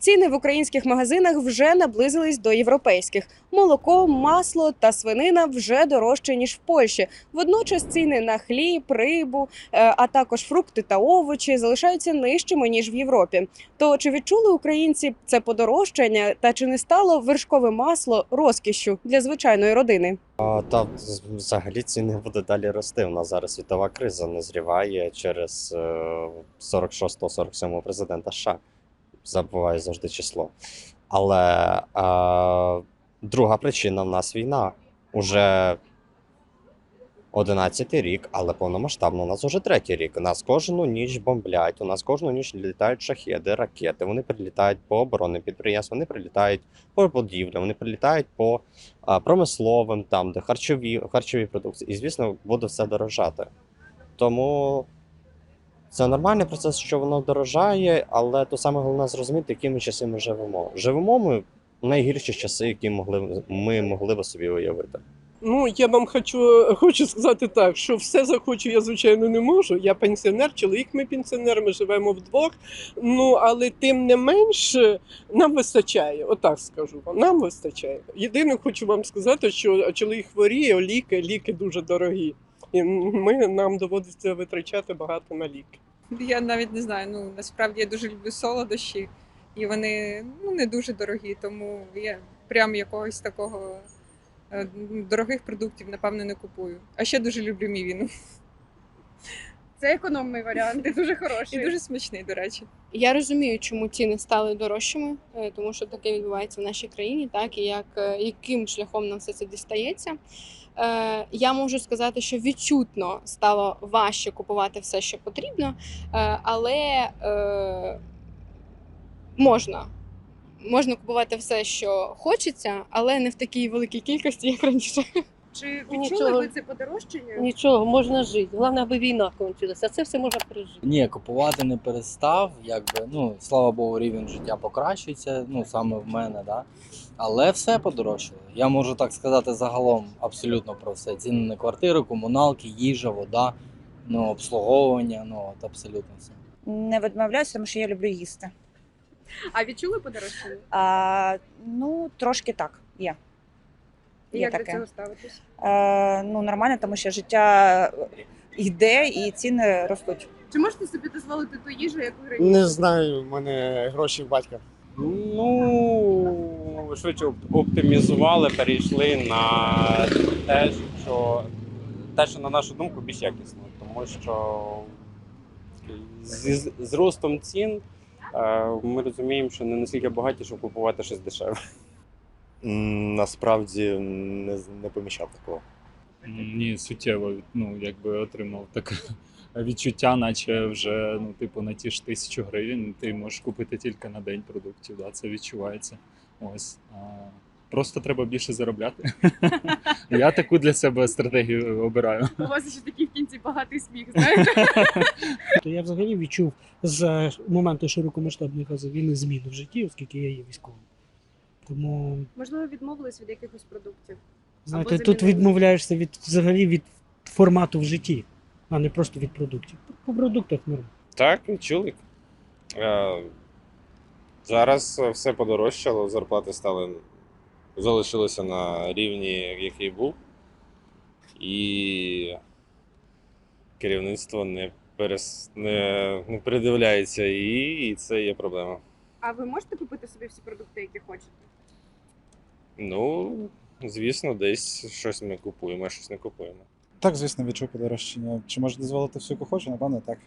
Ціни в українських магазинах вже наблизились до європейських. Молоко, масло та свинина вже дорожче ніж в Польщі. Водночас ціни на хліб, рибу, е, а також фрукти та овочі залишаються нижчими ніж в Європі. То чи відчули українці це подорожчання, та чи не стало вершкове масло розкішшю для звичайної родини? А, та взагалі ціни буде далі рости. У нас зараз світова криза назріває через е, 46-47 президента США. Забуваю завжди число. Але е, друга причина в нас війна. Уже 11 рік, але повномасштабно у нас уже третій рік. У нас кожну ніч бомблять, у нас кожну ніч літають шахеди, ракети. Вони прилітають по оборонним підприємствам, вони прилітають по будівлям, вони прилітають по а, промисловим, там, де харчові, харчові продукції. І, звісно, буде все дорожати. Тому це нормальний процес, що воно дорожає, але то саме головне зрозуміти, які ми часи ми живемо. Живемо ми в найгірші часи, які могли, ми могли би собі уявити. Ну, я вам хочу, хочу сказати так, що все захочу, я звичайно не можу. Я пенсіонер, чоловік ми пенсіонер, ми живемо вдвох. Ну але тим не менш нам вистачає. Отак скажу вам. Нам вистачає. Єдине, хочу вам сказати, що чоловік хворіє, ліки, ліки дуже дорогі. І ми нам доводиться витрачати багато на ліки. Я навіть не знаю. Ну насправді я дуже люблю солодощі, і вони ну не дуже дорогі, тому я прям якогось такого е, дорогих продуктів напевно не купую. А ще дуже люблю мівіну. Це економний варіант, і дуже І хороший. дуже смачний, до речі. Я розумію, чому ціни стали дорожчими, е, тому що таке відбувається в нашій країні, так і як е, яким шляхом нам все це дістається. Е, Я можу сказати, що відчутно стало важче купувати все, що потрібно, але можна. Можна купувати все, що хочеться, але не в такій великій кількості, як раніше. Чи відчули відчули ви це подорожчання? Нічого, можна жити. Головне, аби війна кончилася. Це все можна пережити. Ні, купувати не перестав. Якби ну слава Богу, рівень життя покращується. Ну саме в мене, да. Але все подорожчало. Я можу так сказати загалом абсолютно про все. Ціни на квартири, комуналки, їжа, вода, ну обслуговування, ну от абсолютно все. Не відмовляюся, тому що я люблю їсти. А відчули подорожчання? А, ну, трошки так, є. І Є як до цього ставитись? Е, ну, нормально, тому що життя йде і ціни ростуть. Чи можете собі дозволити ту їжу, яку раніше? Не знаю, в мене гроші в батька. Ну, швидше оп- оптимізували, перейшли на те, що те, що на нашу думку більш якісно. Тому що зі з- зростом цін е, ми розуміємо, що не настільки багаті, щоб купувати щось дешеве. Насправді не, не помічав такого. Ні, суттєво ну, якби отримав таке відчуття, наче вже ну, типу, на ті ж тисячу гривень ти можеш купити тільки на день продуктів. Да, це відчувається. Ось. А, просто треба більше заробляти. Я таку для себе стратегію обираю. У вас ще такий в кінці багатий сміх, знаєте? То я взагалі відчув з моменту широкомасштабної фази війни зміну в житті, оскільки я є військовим. Тому, Можливо, відмовились від якихось продуктів. знаєте, Або тут замінили. відмовляєшся від взагалі від формату в житті, а не просто від продуктів. По продуктах норм. Так, відчули. Е, зараз все подорожчало, зарплати стали залишилися на рівні, який був. І керівництво не, перес... не, не передивляється її, і це є проблема. А ви можете купити собі всі продукти, які хочете? Ну, звісно, десь щось ми купуємо, а щось не купуємо. Так, звісно, відчув подорожчання. Чи можу дозволити всю, яку хочу? Напевно, так.